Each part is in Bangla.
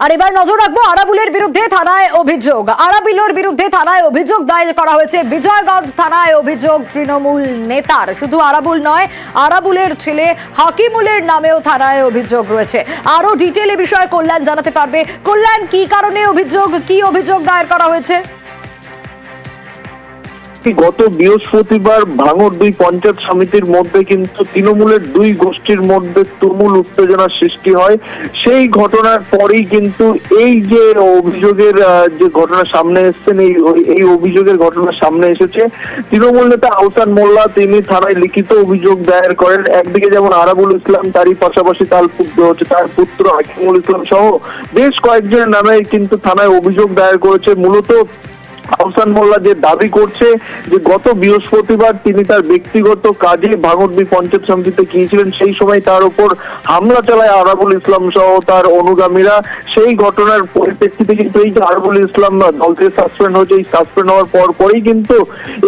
আর এবার নজর রাখব আরাবুলের বিরুদ্ধে থানায় অভিযোগ। আরাবিলোর বিরুদ্ধে থানায় অভিযোগ দায়ের করা হয়েছে। বিজয়গঞ্জ থানায় অভিযোগ তৃণমূল নেতার। শুধু আরাবুল নয়, আরাবুলের ছেলে হাকিমুলের নামেও থানায় অভিযোগ রয়েছে। আরও ডিটেলে বিষয়ে কল্যাণ জানাতে পারবে। কল্যাণ, কি কারণে অভিযোগ, কি অভিযোগ দায়ের করা হয়েছে? গত বৃহস্পতিবার ভাঙর দুই পঞ্চায়েত সমিতির মধ্যে কিন্তু তৃণমূলের দুই গোষ্ঠীর মধ্যে তুমুল উত্তেজনার সৃষ্টি হয়। সেই ঘটনার পরেই কিন্তু এই যে অভিযোগের যে ঘটনা সামনে এসছেন, এই এই অভিযোগের ঘটনা সামনে এসেছে। তৃণমূল নেতা আহসান মোল্লা, তিনি থানায় লিখিত অভিযোগ দায়ের করেন। একদিকে যেমন আরাবুল ইসলাম, তারই পাশাপাশি তার পুত্র হচ্ছে, তার পুত্র হাকিমুল ইসলাম সহ বেশ কয়েকজনের নামে কিন্তু থানায় অভিযোগ দায়ের করেছে। মূলত আহসান মোল্লা যে দাবি করছে যে গত বৃহস্পতিবার তিনি তার ব্যক্তিগত কাজে ভাঙরবি পঞ্চায়েত সমিতিতে গিয়েছিলেন, সেই সময় তার উপর হামলা চালায় আরাবুল ইসলাম সহ তার অনুগামীরা। সেই ঘটনার পরিপ্রেক্ষিতে কিন্তু এই যে আরাবুল ইসলাম দল থেকে সাসপেন্ড হয়েছে এই সাসপেন্ড হওয়ার পর পরেই কিন্তু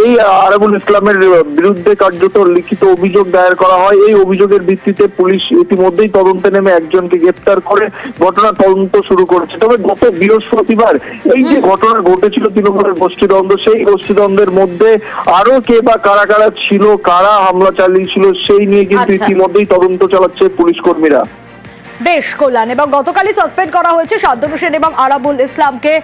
এই আরাবুল ইসলামের বিরুদ্ধে কার্যত লিখিত অভিযোগ দায়ের করা হয়। এই অভিযোগের ভিত্তিতে পুলিশ ইতিমধ্যেই তদন্তে নেমে একজনকে গ্রেপ্তার করে। ঘটনা তদন্ত শুরু করেছে। তবে গত বৃহস্পতিবার এই যে ঘটনা ঘটেছিল তৃণমূলের গোষ্ঠীদ্বন্দ্ব সেই গোষ্ঠীদ্বন্দ্বের মধ্যে আরও কে বা কারা কারা ছিল কারা হামলা চালিয়েছিল সেই নিয়ে কিন্তু আচ্ছা। ইতিমধ্যেই তদন্ত চালাচ্ছে পুলিশ কর্মীরা। বেশ কল্যাণ। এবং গতকালই সাসপেন্ড করা হয়েছে শান্তনু হোসেন এবং আরাবুল ইসলামকে।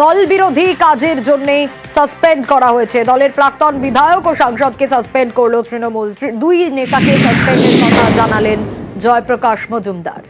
দল বিরোধী কাজের জন্যে সাসপেন্ড করা হয়েছে। দলের প্রাক্তন বিধায়ক ও সাংসদকে সাসপেন্ড করল তৃণমূল। দুই নেতাকে সাসপেন্ডের কথা জানালেন জয়প্রকাশ মজুমদার।